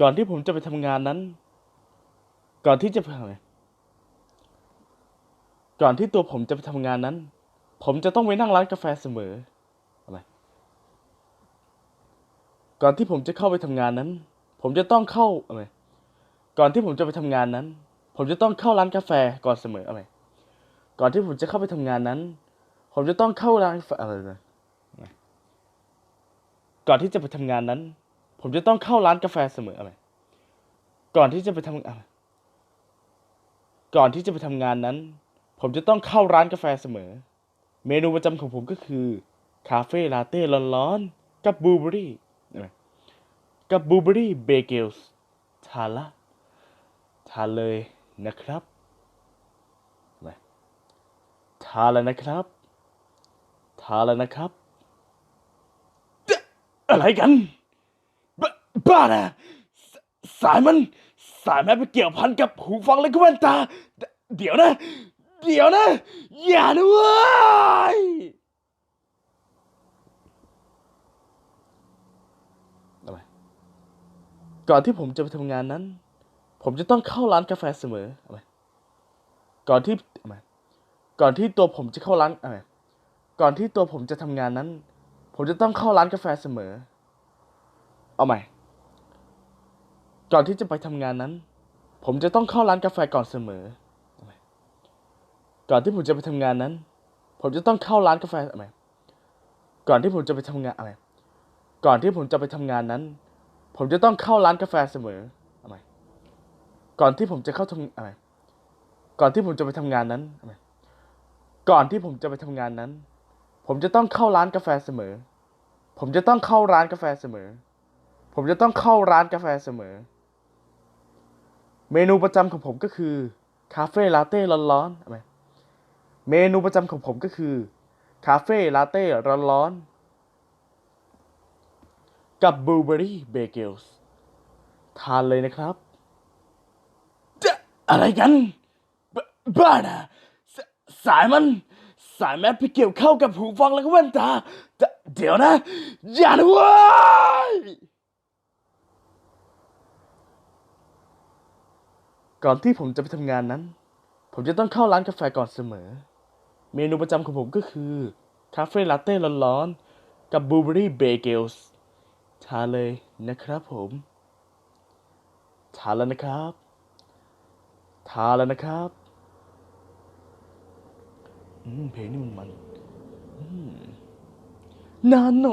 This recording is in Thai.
ก่อนที่ผมจะไปทำงานนั้น ก่อนที่จะไปก่อนที่ตัวผมจะไปทำงานนั้น ผมจะต้องไปนั่งร้านกาแฟเสมออะไรก่อนที่ผมจะเข้าไปทำงานนั้น ผมจะต้องเข้าอะไรก่อนที่ผมจะไปทำงานนั้น ผมจะต้องเข้าร้านกาแฟก่อนเสมออะไรก่อนที่ผมจะเข้าไปทำงานนั้น ผมจะต้องเข้าร้านกาแฟอะไรนะก่อนที่จะไปทำงานนั้น ผมจะต้องเข้าร้านกาแฟเสมออะไร ก่อนที่จะไปทำอะไร ก่อนที่จะไปทำงานนั้น ผมจะต้องเข้าร้านกาแฟเสมอ เมนูประจำของผมก็คือคาเฟ่ลาเต้ร้อนๆ กับบลูเบอรี่ กับบลูเบอรี่เบเกลส์ทานละ ทานเลยนะครับทานแล้วนะครับทานแล้วนะครับ อะไรกัน บ้านะสสายมันสายแมันไปเกี่ยวพันกับหูฟังและก็แว่นตาเดเดี๋ยวนะ เดี๋ยวนะ อย่าด้วยอะไรก่อนที่ผมจะไปทำงานนั้น ผมจะต้องเข้าร้านกาแฟเสมออะไรก่อนที่อะไรก่อนที่ตัวผมจะเข้าร้านอะไรก่อนที่ตัวผมจะทำงานนั้น ผมจะต้องเข้าร้านกาแฟเสมอ เอาใหม่ ก่อนที่จะไปทำงานนั้น ผมจะต้องเข้าร้านกาแฟก่อนเสมอ ก่อนที่ผมจะไปทำงานนั้น ผมจะต้องเข้าร้านกาแฟอะไรก่อนที่ผมจะไปทำงานอะไร ก่อนที่ผมจะไปทำงานนั้น ผมจะต้องเข้าร้านกาแฟเสมออะไรก่อนที่ผมจะเข้าทำอะไร ก่อนที่ผมจะไปทำงานนั้นอะไรก่อนที่ผมจะไปทำงานนั้น ผมจะต้องเข้าร้านกาแฟเสมอ ผมจะต้องเข้าร้านกาแฟเสมอ ผมจะต้องเข้าร้านกาแฟเสมอ เมนูประจำของผมก็คือคาเฟ่ลาเต้ร้อนๆเมนูประจำของผมก็คือคาเฟ่ลาเต้ร้อนๆกับบลูเบอรี่เบเกิลส์ทานเลยนะครับ อะไรกันบบ้านะสสายมัน สายแมสไปเกี่ยวเข้ากับหูฟังแล้วก็แว่นตา เดี๋ยวนะ อย่าด้วย ก่อนที่ผมจะไปทำงานนั้น ผมจะต้องเข้าร้านกาแฟก่อนเสมอ เมนูประจำของผมก็คือ คาเฟ่ลาเต้ร้อนๆ กับบลูเบอรี่เบเกลส์ทานเลยนะครับผมทานแล้วนะครับทานแล้วนะครับอืมเพลงนี่มันมันอืมนาโน